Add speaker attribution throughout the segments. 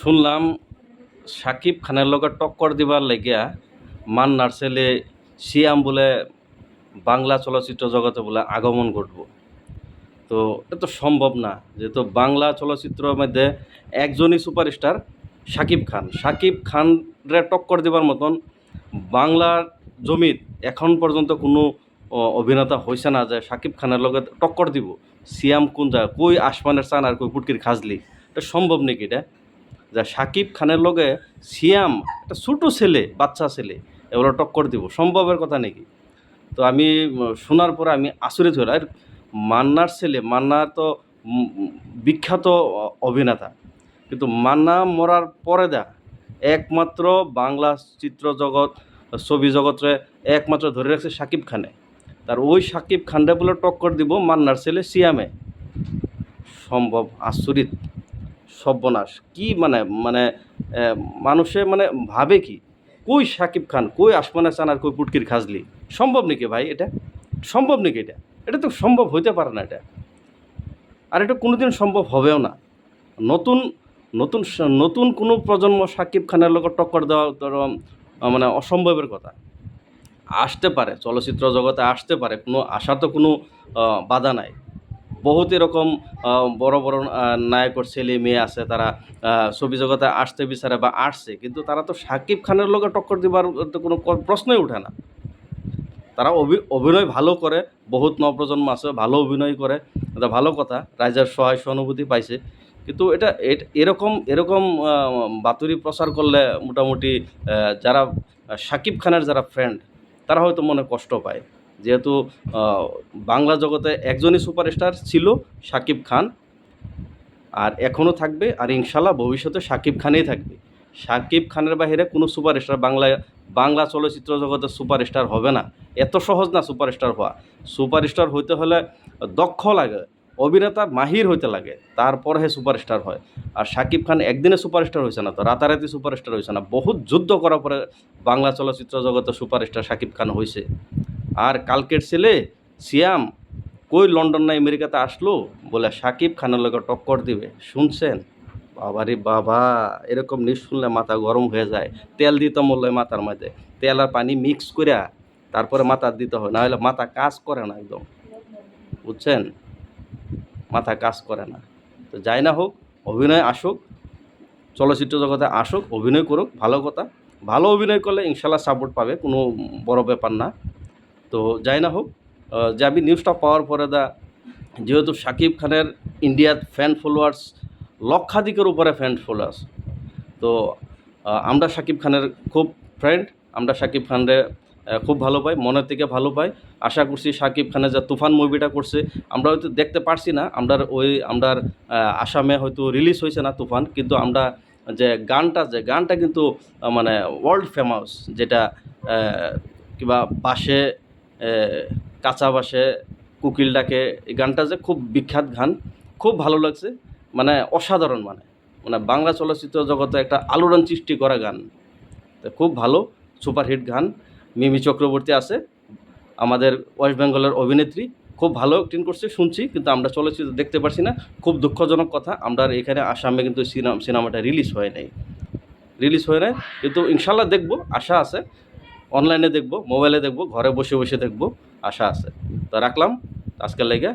Speaker 1: শুনলাম সাকিব খানের লগে টক্কর দিবার লাগিয়া মান্নার ছেলে সিয়াম বলে বাংলা চলচ্চিত্র জগতে বলে আগমন ঘটব। তো এটা তো সম্ভব না, যেহেতু বাংলা চলচ্চিত্রের মধ্যে একজনই সুপারস্টার সাকিব খান। সাকিব খানরে টক্কর দেবার মতন বাংলার জমিত এখন পর্যন্ত কোনো অভিনেতা হয়েছে না যে সাকিব খানের লগে টক্কর দিব। সিয়াম কোন যা কই আসমানের চান আর কই পুটকির খাজলি? এটা সম্ভব নাকি এটা? যা সাকিব খানের লগে সিয়াম, একটা ছোটো ছেলে, বাচ্চা ছেলে, এগুলো টক্কর দিব। সম্ভবের কথা নাকি? তো আমি শোনার পরে আমি আচরিত হলাম আর মান্নার ছেলে, মান্না তো বিখ্যাত অভিনেতা। কিন্তু মান্না মরার পরে দা একমাত্র বাংলা চিত্র জগৎ, ছবি জগতে একমাত্র ধরে রাখছে সাকিব খানে। তার ওই সাকিব খানটা বলে টক্কর দিব মান্নার ছেলে সিয়ামে। সম্ভব, আচরিত। সর্বনাশ। কি মানে মানে মানুষে মানে ভাবে কি? কই সাকিব খান, কই আসমানে চান আর কই পুটকির খাজলি? সম্ভব নাকি ভাই এটা? সম্ভব নাকি এটা? এটা তো সম্ভব হইতে পারে না এটা। আর এটা কোনোদিন সম্ভব হবেও না। নতুন নতুন নতুন কোনো প্রজন্ম সাকিব খানের লোক টক্কর দেওয়া ধরো মানে অসম্ভবের কথা। আসতে পারে, চলচ্চিত্র জগতে আসতে পারে, কোনো আশা তো কোনো বাধা নাই। বহুত এরকম বড় বড় নায়কর ছেলে মেয়ে আছে, তারা ছবি জগতে আসতে বিচারে বা আসছে, কিন্তু তারা তো সাকিব খানের লোকে টক্কর দিবার তো কোনো প্রশ্নই উঠে না। তারা অভি, অভিনয় ভালো করে, বহুত নবপ্রজন্ম আছে, ভালো অভিনয় করে, এটা ভালো কথা, রাইজার সহায় সহানুভূতি পাইছে, কিন্তু এটা এরকম এরকম বাতরি প্রচার করলে মোটামুটি যারা, সাকিব খানের যারা ফ্রেন্ড তারা হয়তো মনে কষ্ট পায়। যেহেতু বাংলা জগতে একজনই সুপারস্টার ছিল সাকিব খান। আর এখনও থাকবে, আর ইনশাল্লাহ ভবিষ্যতে সাকিব খানেই থাকবে। সাকিব খানের বাইরে কোনো সুপারস্টার বাংলা বাংলা চলচ্চিত্র জগতে সুপারস্টার হবে না। এত সহজ না সুপারস্টার হওয়া। সুপারস্টার হইতে হলে দক্ষ লাগে, অভিনেতা মাহির হইতে লাগে, তারপর হে সুপারস্টার হয়। আর সাকিব খান একদিনে সুপারস্টার হয়েছে না, তো রাতারাতি সুপারস্টার হয়েছে না। বহুত যুদ্ধ করার পরে বাংলা চলচ্চিত্র জগতে সুপারস্টার সাকিব খান হয়েছে আর কালকের ছেলে সিয়াম কই লন্ডন না আমেরিকাতে আসলো? বলে, সাকিব খানের লোক টক্কর দিবে। শুনছেন? বাবারে বাবা, এরকম নিউজ শুনলে মাথা গরম হয়ে যায়। তেল দিতে মূল্য মাথার মধ্যে। তেল আর পানি মিক্স করিয়া তারপরে মাথা দিতে হয়, নাহলে মাথা কাজ করে না একদম। বুঝছেন? মাথা কাজ করে না। তো যাই না হোক, অভিনয় আসুক, চলচ্চিত্র জগতে আসুক, অভিনয় করুক, ভালো কথা। ভালো অভিনয় করলে ইনশাল্লাহ সাপোর্ট পাবে, কোনো বড় ব্যাপার না। তো যাই না হোক যে আমি নিউজটা পাওয়ার পরে দা যেহেতু শাকিব খানের ইন্ডিয়ার ফ্যান ফলোয়ার্স লক্ষাধিকের উপরে ফ্যান ফলোয়ার্স তো আমরা শাকিব খানের খুব ফ্রেন্ড আমরা শাকিব খানরে খুব ভালো পাই মনের থেকে ভালো পাই। আশা করছি শাকিব খানের যে তুফান মুভিটা করছে আমরা হয়তো দেখতে পারছি না আমরার ওই আমরার আসামে হয়তো রিলিজ হয়েছে না তুফান কিন্তু আমরা যে গানটা যে গানটা কিন্তু মানে ওয়ার্ল্ড ফেমাস যেটা কিবা আহ, কাঁচা বাসে কুকিল ডাকে। এই গানটা যে খুব বিখ্যাত গান, খুব ভালো লাগছে। মানে অসাধারণ মানে। মানে বাংলা চলচ্চিত্র জগতে একটা আলোড়ন সৃষ্টি করা গান। খুব ভালো, সুপারহিট গান। মিমি চক্রবর্তী আছে, আমাদের ওয়েস্ট বেঙ্গলের অভিনেত্রী। খুব ভালো অ্যাক্টিং করছে, শুনছি, কিন্তু আমরা চলচ্চিত্র দেখতে পারছি না। খুব দুঃখজনক কথা, আমরা এখানে আসামে কিন্তু সিনেমা, সিনেমাটা রিলিজ হয় নাই। রিলিজ হয় নাই, কিন্তু ইনশাল্লাহ দেখব, আশা আছে। অনলাইনে দেখব মোবাইলে দেখব, ঘরে বসে বসে দেখব, আশা আছে। তো রাখলাম, আজকের লেগে।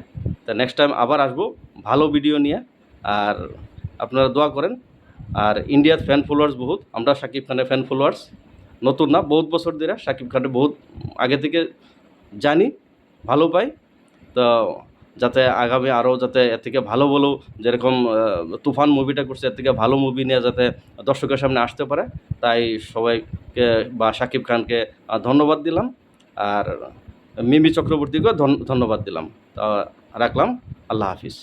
Speaker 1: তা নেক্সট টাইম আবার আসব, ভালো ভিডিও নিয়ে। আর আপনারা দোয়া করেন। আর ইন্ডিয়ার ফ্যান ফলোয়ার্স বহুত, আমরা সাকিব খানের ফ্যান ফলোয়ার্স নতুন না, বহুত বছর ধরে সাকিব খানের বহুত আগে থেকে জানি, ভালো পাই। তো যাতে আগামী আরও যাতে এর থেকে ভালো বলো, যেরকম তুফান মুভিটা করছে, এর থেকে ভালো মুভি নিয়ে যাতে দর্শকের সামনে আসতে পারে, তাই সবাইকে বা সাকিব খানকে ধন্যবাদ দিলাম। আর মিমি চক্রবর্তীকেও ধন- ধন্যবাদ দিলাম। তা, রাখলাম। আল্লাহ হাফিজ।